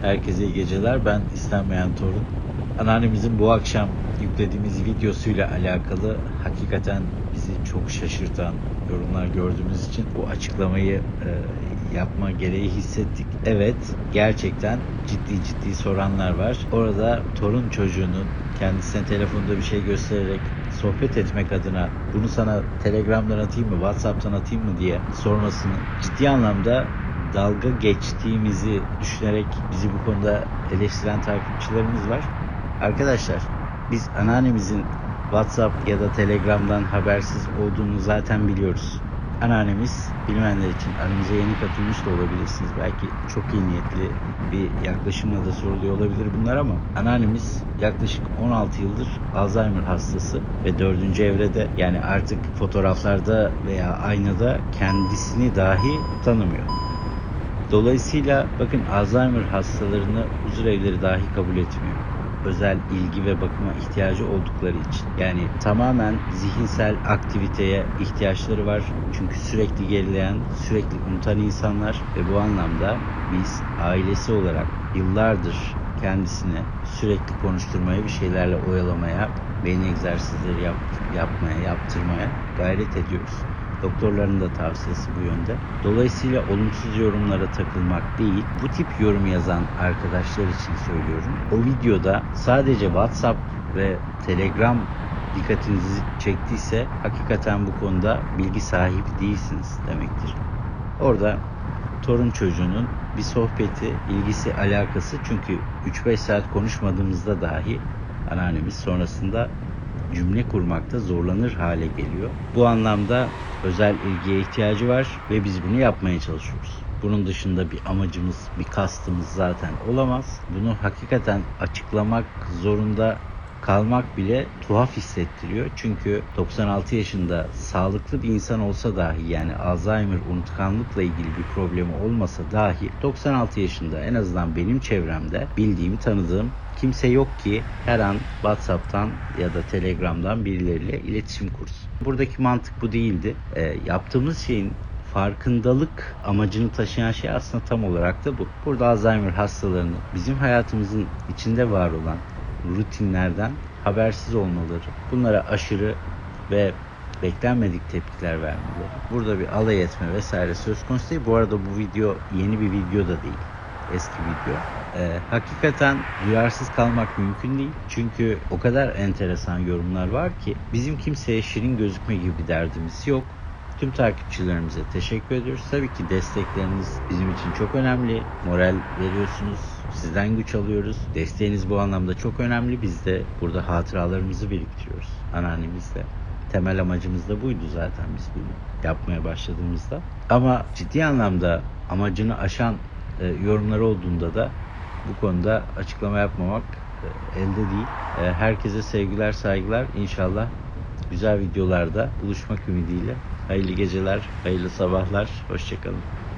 Herkese iyi geceler. Ben istenmeyen torun. Anneannemizin bu akşam yüklediğimiz videosuyla alakalı hakikaten bizi çok şaşırtan yorumlar gördüğümüz için bu açıklamayı e, yapma gereği hissettik. Evet, gerçekten ciddi ciddi soranlar var. Orada torun çocuğunun kendisine telefonda bir şey göstererek sohbet etmek adına bunu sana Telegram'dan atayım mı, WhatsApp'tan atayım mı diye sormasını ciddi anlamda dalga geçtiğimizi düşünerek bizi bu konuda eleştiren takipçilerimiz var. Arkadaşlar biz anneannemizin WhatsApp ya da Telegram'dan habersiz olduğunu zaten biliyoruz. Anneannemiz bilmeyenler için aramıza yeni katılmış da olabilirsiniz. Belki çok iyi niyetli bir yaklaşımla da soruluyor olabilir bunlar ama anneannemiz yaklaşık 16 yıldır Alzheimer hastası ve 4. evrede yani artık fotoğraflarda veya aynada kendisini dahi tanımıyor. Dolayısıyla bakın Alzheimer hastalarını huzur evleri dahi kabul etmiyor. Özel ilgi ve bakıma ihtiyacı oldukları için. Yani tamamen zihinsel aktiviteye ihtiyaçları var. Çünkü sürekli gerileyen, sürekli unutan insanlar ve bu anlamda biz ailesi olarak yıllardır kendisine sürekli konuşturmaya, bir şeylerle oyalamaya, beyin egzersizleri yap, yapmaya, yaptırmaya gayret ediyoruz. Doktorların da tavsiyesi bu yönde. Dolayısıyla olumsuz yorumlara takılmak değil, bu tip yorum yazan arkadaşlar için söylüyorum. O videoda sadece WhatsApp ve Telegram dikkatinizi çektiyse hakikaten bu konuda bilgi sahibi değilsiniz demektir. Orada torun çocuğunun bir sohbeti, ilgisi, alakası çünkü 3-5 saat konuşmadığımızda dahi anneannemiz sonrasında cümle kurmakta zorlanır hale geliyor. Bu anlamda özel ilgiye ihtiyacı var ve biz bunu yapmaya çalışıyoruz. Bunun dışında bir amacımız, bir kastımız zaten olamaz. Bunu hakikaten açıklamak zorunda kalmak bile tuhaf hissettiriyor. Çünkü 96 yaşında sağlıklı bir insan olsa dahi yani Alzheimer unutkanlıkla ilgili bir problemi olmasa dahi 96 yaşında en azından benim çevremde bildiğim, tanıdığım kimse yok ki her an WhatsApp'tan ya da Telegram'dan birileriyle iletişim kursun. Buradaki mantık bu değildi. E, yaptığımız şeyin farkındalık amacını taşıyan şey aslında tam olarak da bu. Burada Alzheimer hastalarını bizim hayatımızın içinde var olan rutinlerden habersiz olmaları, bunlara aşırı ve beklenmedik tepkiler vermeleri, burada bir alay etme vesaire söz konusu değil. Bu arada bu video yeni bir video da değil. Eski video. Ee, hakikaten duyarsız kalmak mümkün değil. Çünkü o kadar enteresan yorumlar var ki bizim kimseye şirin gözükme gibi bir derdimiz yok. Tüm takipçilerimize teşekkür ediyoruz. Tabii ki destekleriniz bizim için çok önemli. Moral veriyorsunuz. Sizden güç alıyoruz. Desteğiniz bu anlamda çok önemli. Biz de burada hatıralarımızı biriktiriyoruz. Anneannemizle. Temel amacımız da buydu zaten biz bunu yapmaya başladığımızda. Ama ciddi anlamda amacını aşan e, yorumlar olduğunda da bu konuda açıklama yapmamak e, elde değil. E, herkese sevgiler, saygılar. İnşallah güzel videolarda buluşmak ümidiyle. Hayırlı geceler, hayırlı sabahlar. Hoşçakalın.